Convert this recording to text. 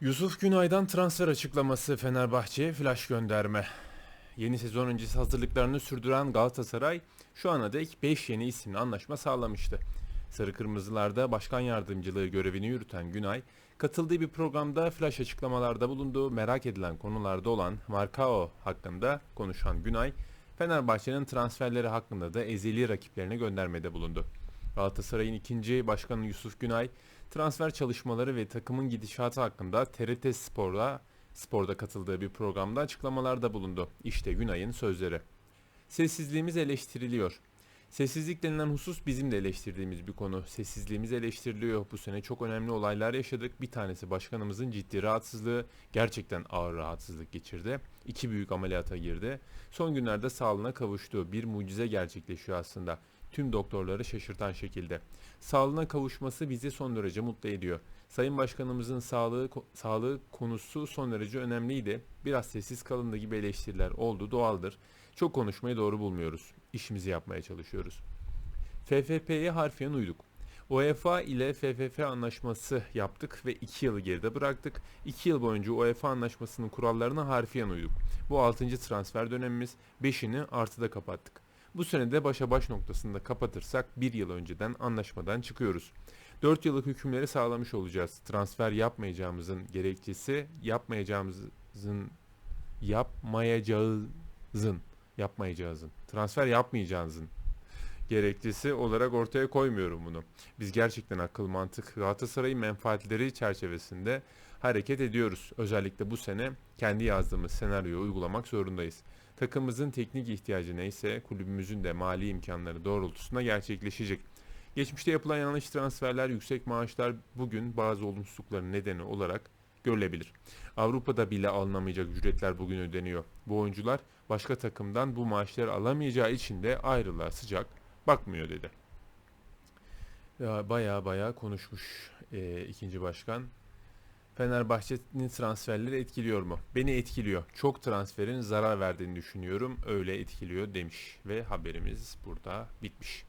Yusuf Günay'dan transfer açıklaması Fenerbahçe'ye flash gönderme. Yeni sezon öncesi hazırlıklarını sürdüren Galatasaray şu ana dek 5 yeni isimli anlaşma sağlamıştı. Sarı Kırmızılar'da başkan yardımcılığı görevini yürüten Günay, katıldığı bir programda flash açıklamalarda bulunduğu merak edilen konularda olan Marcao hakkında konuşan Günay, Fenerbahçe'nin transferleri hakkında da ezeli rakiplerine göndermede bulundu. Galatasaray'ın ikinci başkanı Yusuf Günay, transfer çalışmaları ve takımın gidişatı hakkında TRT Spor'da Spor'da katıldığı bir programda açıklamalarda bulundu. İşte Günay'ın sözleri. Sessizliğimiz eleştiriliyor. Sessizlik denilen husus bizim de eleştirdiğimiz bir konu. Sessizliğimiz eleştiriliyor. Bu sene çok önemli olaylar yaşadık. Bir tanesi başkanımızın ciddi rahatsızlığı. Gerçekten ağır rahatsızlık geçirdi. İki büyük ameliyata girdi. Son günlerde sağlığına kavuştu. Bir mucize gerçekleşiyor aslında. Tüm doktorları şaşırtan şekilde. Sağlığına kavuşması bizi son derece mutlu ediyor. Sayın Başkanımızın sağlığı sağlığı konusu son derece önemliydi. Biraz sessiz kalındı gibi eleştiriler oldu doğaldır. Çok konuşmayı doğru bulmuyoruz. İşimizi yapmaya çalışıyoruz. FFP'ye harfiyen uyduk. UEFA ile FFF anlaşması yaptık ve 2 yılı geride bıraktık. 2 yıl boyunca UEFA anlaşmasının kurallarına harfiyen uyduk. Bu 6. transfer dönemimiz 5'ini artıda kapattık. Bu sene de başa baş noktasında kapatırsak 1 yıl önceden anlaşmadan çıkıyoruz. 4 yıllık hükümleri sağlamış olacağız. Transfer yapmayacağımızın gerekçesi yapmayacağımızın yapmayacağızın yapmayacağızın transfer yapmayacağınızın gerekçesi olarak ortaya koymuyorum bunu. Biz gerçekten akıl mantık Galatasaray'ın menfaatleri çerçevesinde hareket ediyoruz. Özellikle bu sene kendi yazdığımız senaryoyu uygulamak zorundayız. Takımımızın teknik ihtiyacı neyse kulübümüzün de mali imkanları doğrultusunda gerçekleşecek. Geçmişte yapılan yanlış transferler, yüksek maaşlar bugün bazı olumsuzlukların nedeni olarak görülebilir. Avrupa'da bile alınamayacak ücretler bugün ödeniyor. Bu oyuncular başka takımdan bu maaşları alamayacağı için de ayrılığa sıcak bakmıyor dedi. Ya baya baya konuşmuş e, ikinci başkan. Fenerbahçe'nin transferleri etkiliyor mu? Beni etkiliyor. Çok transferin zarar verdiğini düşünüyorum. Öyle etkiliyor demiş ve haberimiz burada bitmiş.